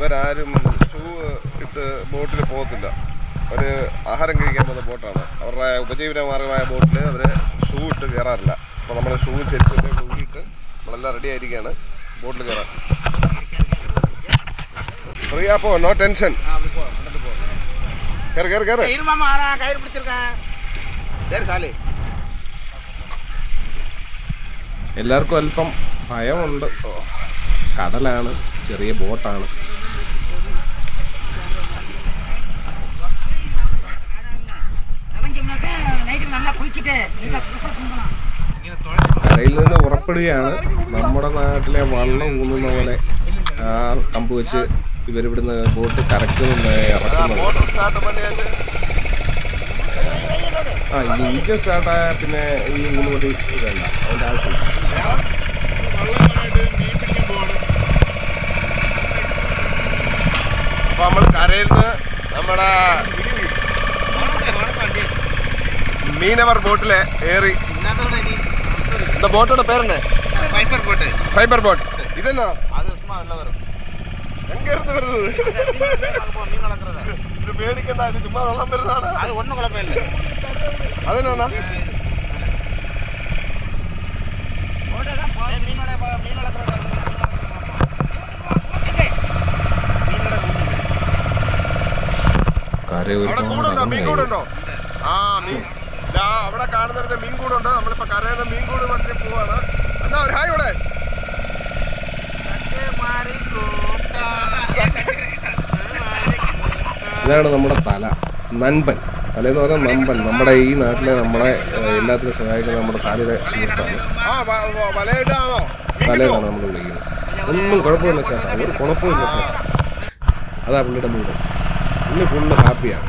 ഇവരാരും ഷൂ ഇട്ട് ബോട്ടിൽ പോകത്തില്ല. അവർ ആഹാരം കഴിക്കാൻ പോകുന്ന ബോട്ടാണ്. അവരുടെ ഉപജീവനമാർഗമായ ബോട്ടിൽ അവർ ഷൂ ഇട്ട് കയറാറില്ല. അപ്പോൾ നമ്മൾ ഷൂ ചെരുപ്പൊക്കെ തൂക്കിയിട്ട് നമ്മളെല്ലാം റെഡി ആയിരിക്കുകയാണ് ബോട്ടിൽ കയറാൻ. ഫ്രീ ആപ്പോ നോ ടെൻഷൻ എല്ലാവർക്കും അല്പം ഭയമുണ്ട്. കടലാണ് ചെറിയ ബോട്ടാണ്. ഭയപ്പെടുകയാണ് നമ്മുടെ നാട്ടിലെ വള്ളം ഊന്നുന്ന പോലെ ആ കമ്പ് വെച്ച് ഇവരിവിടുന്ന് ബോട്ട് കറക്കുന്നുണ്ട് ഇറക്കുന്നുണ്ട്. ആ ഇഞ്ച സ്റ്റാർട്ടായ പിന്നെ ഈ മൂന്ന് കോടി വേണ്ട അതിന്റെ ആവശ്യം അപ്പൊ നമ്മൾ കരയിൽ നിന്ന് നമ്മുടെ മീനവർ ബോട്ടിലെ ഏറി என்னத்தோட நீ இந்த ബോട്ടോടെ പേരെന്നെ பைப்பர் போட்டு ഫൈബർ ബോട്ട് ഇതെന്നാ அது சும்மா வெளில வரும் എങ്കരുന്ന് വരുന്നത് பார்க்க போ, மீன் வளர்க்குறத ഇത് പേടിക്കണ്ട ഇത് ചുമ്മാ വെള്ളം വരുന്നതാണ് அது ஒன்றும் குழப்பம் இல்லை അതെന്നാ ஏய், மீனோட ப- மீன் வளர்க்குறத மீனோட കര അവിടെ ഒരുപാട് കൂടുണ്ടോ മീൻ അകന്നായി. കൂടുണ്ടോ ആ മീൻ ദാ അവിടെ കാണുന്നിടത്ത് മീൻകൂടുണ്ട് നമ്മളിപ്പോ കരയുന്ന മീൻകൂട് മത്സ്യം പോവാണ്. എന്നാ ഒരു ഹായ് ഇവിടെ. ഇതാണ് നമ്മുടെ തല നൻപൻ. തലേന്ന് പറഞ്ഞാൽ നമ്പൻ നമ്മുടെ ഈ നാട്ടിലെ നമ്മളെ എല്ലാത്തിനും സഹായിക്കുന്ന നമ്മുടെ സാലിയുടെ സുഹൃത്താണ്. തലേന്നാണ് നമ്മൾ വിളിക്കുന്നത്. ഒന്നും കുഴപ്പമില്ല ചേട്ടാ. ഒരു കുഴപ്പമില്ല ചേട്ടാ. അതാ പുള്ളിയുടെ മൂട്. പുള്ളി ഫുള്ള് ഹാപ്പിയാണ്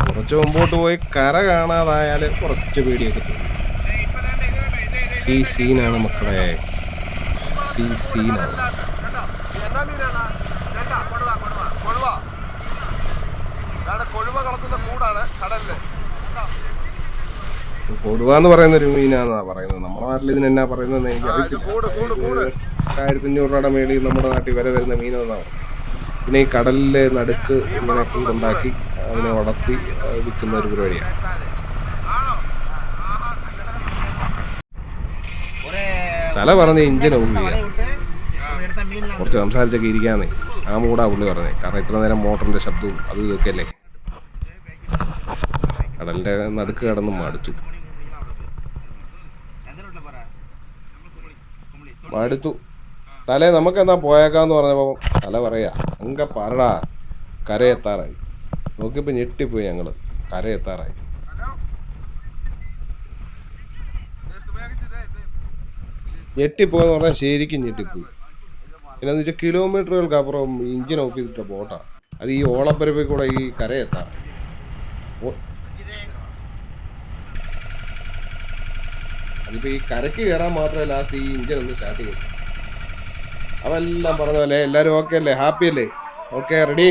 കുറച്ച് മുമ്പോട്ട് പോയി കര കാണാതായാൽ കുറച്ച് പേടിയൊക്കെ സീ സീനാണ് മക്കളെ. സി സീനാണ് എന്നാ മീനാണ് രണ്ടാ കൊടുവ കൊടുവ കൊടുവ ഇതാണ് കൊഴുവ കളത്തുന്ന കൂടാണ് കടലിൽ കൂടുവാന്ന് പറയുന്ന ഒരു മീനാന്നാ പറയുന്നത്. നമ്മുടെ നാട്ടിൽ ഇതിന് എന്നാ പറയുന്നതെന്ന് എനിക്കറിയത്തില്ല ആയിരത്തി അഞ്ഞൂറ് രൂപയുടെ മേളിൽ നമ്മുടെ നാട്ടിൽ വരെ വരുന്ന മീനെന്നാണ് പിന്നെ ഈ കടലിലെ നടുക്ക് ഇങ്ങനെ കൂടുണ്ടാക്കി അതിനെ വളർത്തി വിൽക്കുന്ന ഒരു പരിപാടിയാണ് തല പറഞ്ഞ ഇഞ്ചൻ ഉള്ളില്ല കുറച്ച് സംസാരിച്ചൊക്കെ ഇരിക്കാന്നേ. ആ മൂടാ പുള്ളി പറഞ്ഞേ. കാരണം ഇത്ര നേരം മോട്ടറിന്റെ ശബ്ദവും അത് ഇതൊക്കെയല്ലേ? കടലിന്റെ നടുക്ക് കടന്ന് അടുത്തു മടുത്തു. തലേ നമുക്കെന്നാ പോയേക്കാന്ന് പറഞ്ഞപ്പോൾ തല പറയാ അങ്ങ പറടാ. കരയെത്താറായി നോക്കിയപ്പോൾ ഞെട്ടിപ്പോയി ഞങ്ങൾ. കരയെത്താറായി ഞെട്ടിപ്പോയെന്ന് പറഞ്ഞാൽ ശരിക്കും ഞെട്ടിപ്പോയി. എന്നാന്ന് വെച്ചാൽ കിലോമീറ്ററുകൾക്ക് അപ്പുറം ഇഞ്ചിൻ ഓഫ് ചെയ്തിട്ട ബോട്ടാ അത് ഈ ഓളപ്പരപ്പിൽ കൂടെ ഈ കരയെത്താറായി അതിപ്പോ ഈ കരക്ക് കയറാൻ മാത്രമേ ലാസ്റ്റ് ഈ ഇഞ്ചിൻ ഒന്ന് സ്റ്റാർട്ട് ചെയ്യും. അവെല്ലാം പറഞ്ഞ പോലെ എല്ലാവരും ഓക്കെ അല്ലേ? ഹാപ്പി അല്ലേ? Okay ready